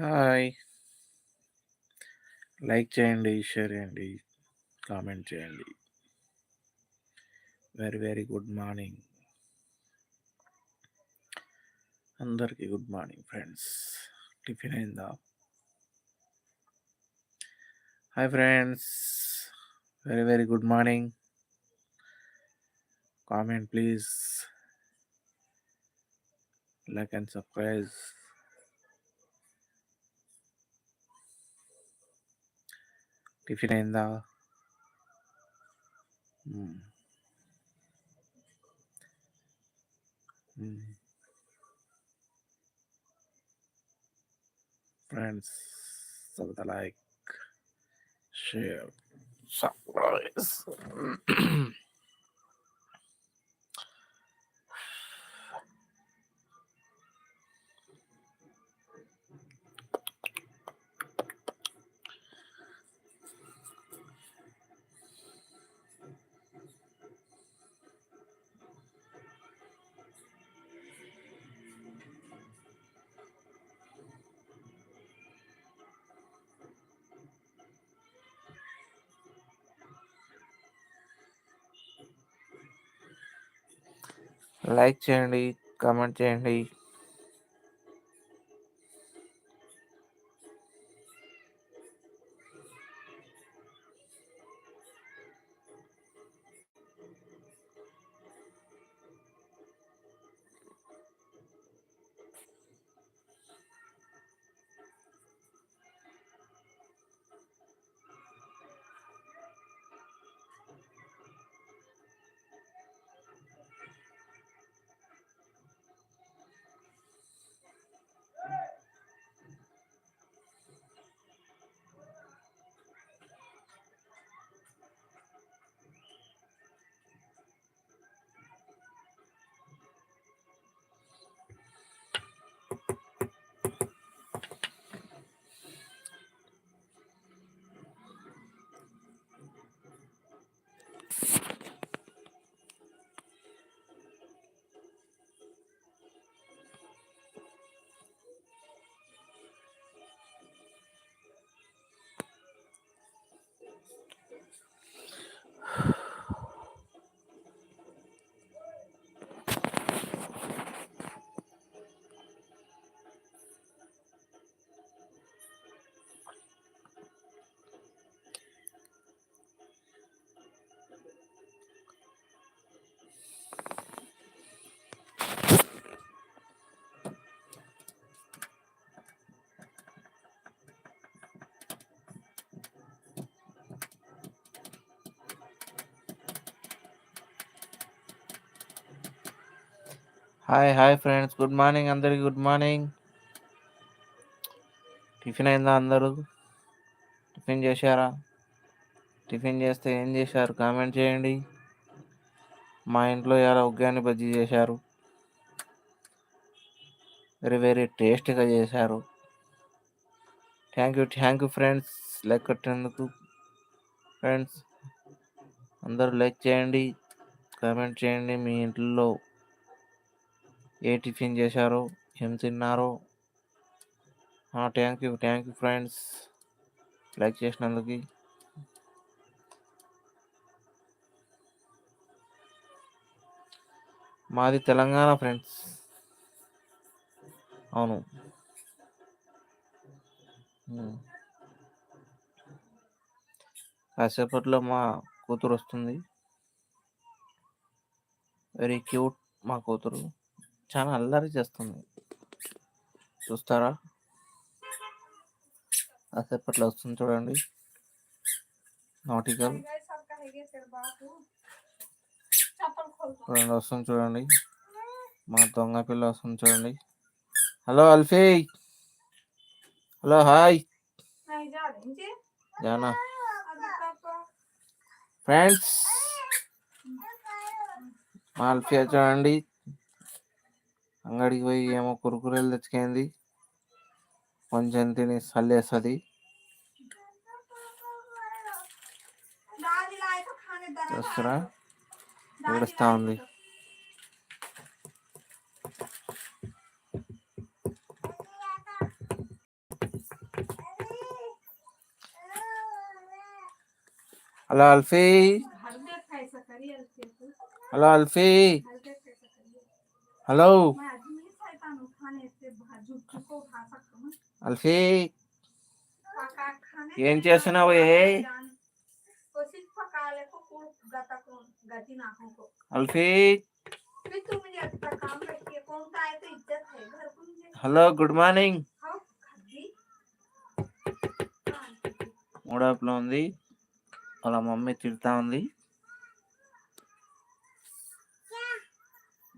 Hi. Like చేయండి, share చేయండి, comment చేయండి. Very, very good morning. అందరికీ గుడ్ మార్నింగ్ ఫ్రెండ్స్. టిఫిన్ అయిందా? Hi friends. Very, very good morning. Comment please. Like and subscribe. tiffin എന്താ mm. mm. friends of the like share subscribe like చేయండి, comment చేయండి. hi hi friends good morning అందరికి good morning tiffin అయిందా అందరూ? Tiffin చేశారా? Tiffin చేస్తే ఏం చేశారు? కామెంట్ చేయండి. మా ఇంట్లో ఎలా ఉగ్గాని బజ్జీ చేశారు. వెరీ వెరీ టేస్ట్గా చేశారు. Thank you thank you friends like కట్టేందుకు. ఫ్రెండ్స్ అందరూ లైక్ చేయండి. కామెంట్ చేయండి మీ ఇంట్లో. ఏ టిఫిన్ చేశారో? ఏం తిన్నారో? Thank you thank you friends like చేసినందుకు. మాది తెలంగాణ ఫ్రెండ్స్ అవును. కాసేపట్లో మా కూతురు వస్తుంది వెరీ క్యూట్ మా కూతురు. చాలా అల్లరి చేస్తుంది. చూస్తారా? అసేపట్లో వస్తుంది చూడండి. నాటికల్ చూడండి వస్తుంది చూడండి. మా దొంగ పిల్ల వస్తుంది చూడండి. Hello Alfi. Hello hi. Jana. Friends. మా అల్ఫియా చూడండి. అంగడికి పోయి ఏమో కురుకురేలు తెచ్చుకేంది. కొంచెం తిని చల్లేస్తుంది చూస్తారా? ఏడుస్తా ఉంది. Hello Alfi. Hello Alfi. Hello. Alfi ఏం చేస్తున్నావు అల్ఫీ. Hello good morning. మూడాపులో ఉంది. వాళ్ళ మమ్మీ తిడతా ఉంది.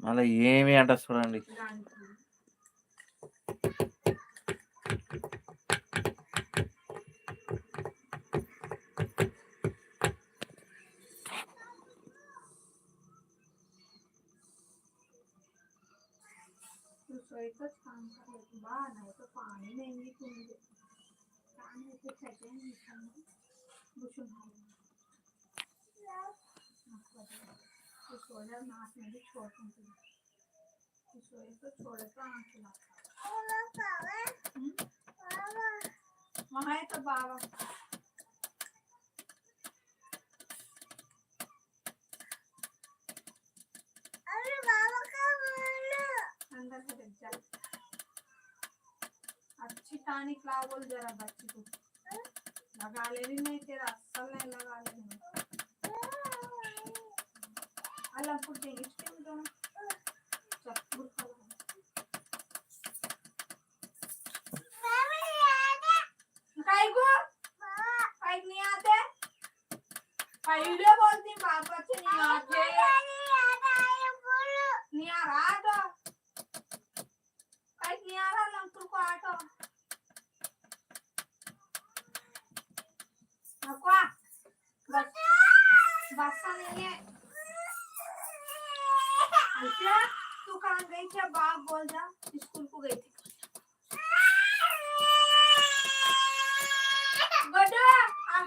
మళ్ళీ ఏమి అంట చూడండి. तो एकच काम करायचं बा नाही तर पाणी नाही मी तुम्ही काय नाही ते सगळ्या मिठाने बुसून घालून सोया मासमध्ये छोटून तुला सोयाचं छोडचं आठ लागतं मग आहे तर बाबा ला बोल जरा बच्ची को। लगा ले रही नहीं तेरा असल नहीं लगा ले रही अल्लाह फुट देंगे इसके में दोनों चक्कर खा काय गो काय नहीं आते। पहले बोलती पापा से नहीं आते नहीं आ रहा तो काय नहीं आ रहा लंकुर को आटो नको आ. बस बसा नहीं है अच्छा तू कहाँ गई थी बाप बोल जा स्कूल को गई थी गड्ढा आ,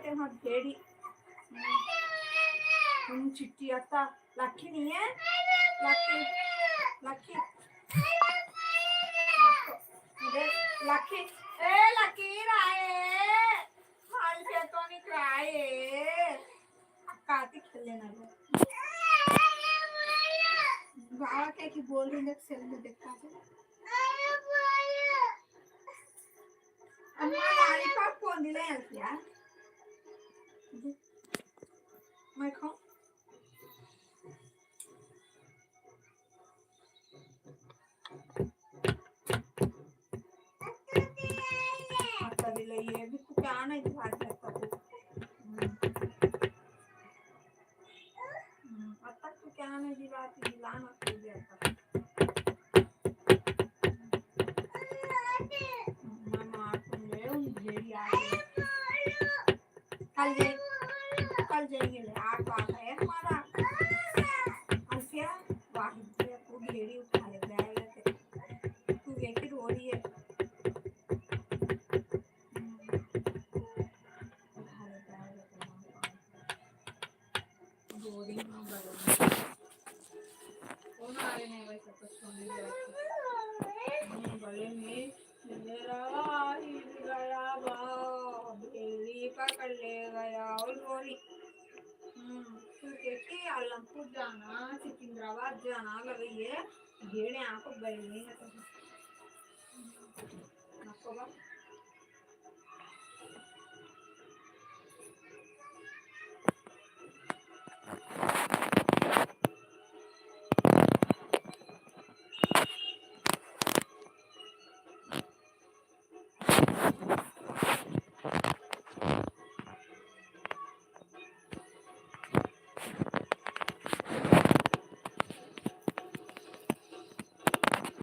कहते हैं डेडी तुम चिट्टी आता, लाखी नहीं है? लाखी लाखी। लाखी। ए, लाखी राए हाल से तो निकलाए कार्तिक खेल लेना लो। बाबा कह कि बोल रहे देख सेल में देखता है तो। अम्मा गाड़ी पाप कौन दिला है? क्या Michael? ये भी क्या नहीं दिखा ಜ್ಞಾನ ಜೀವಾತಿ ಲಾನ ಆಗ್ತಿದೆ ಅಂತ ನಾನು ಮಾಡ್ಕೊಂಡೆ ಒಂದು ಹೇಳಿ ಆಗಿದೆ ಅಲ್ಲಿ गले में गया भेड़ी पकड़ ले गया और गोरी क्योंकि अलमपुर जाना सिकंदराबाद जाना लगे ये भेड़े आपको बैलनी है आपको बात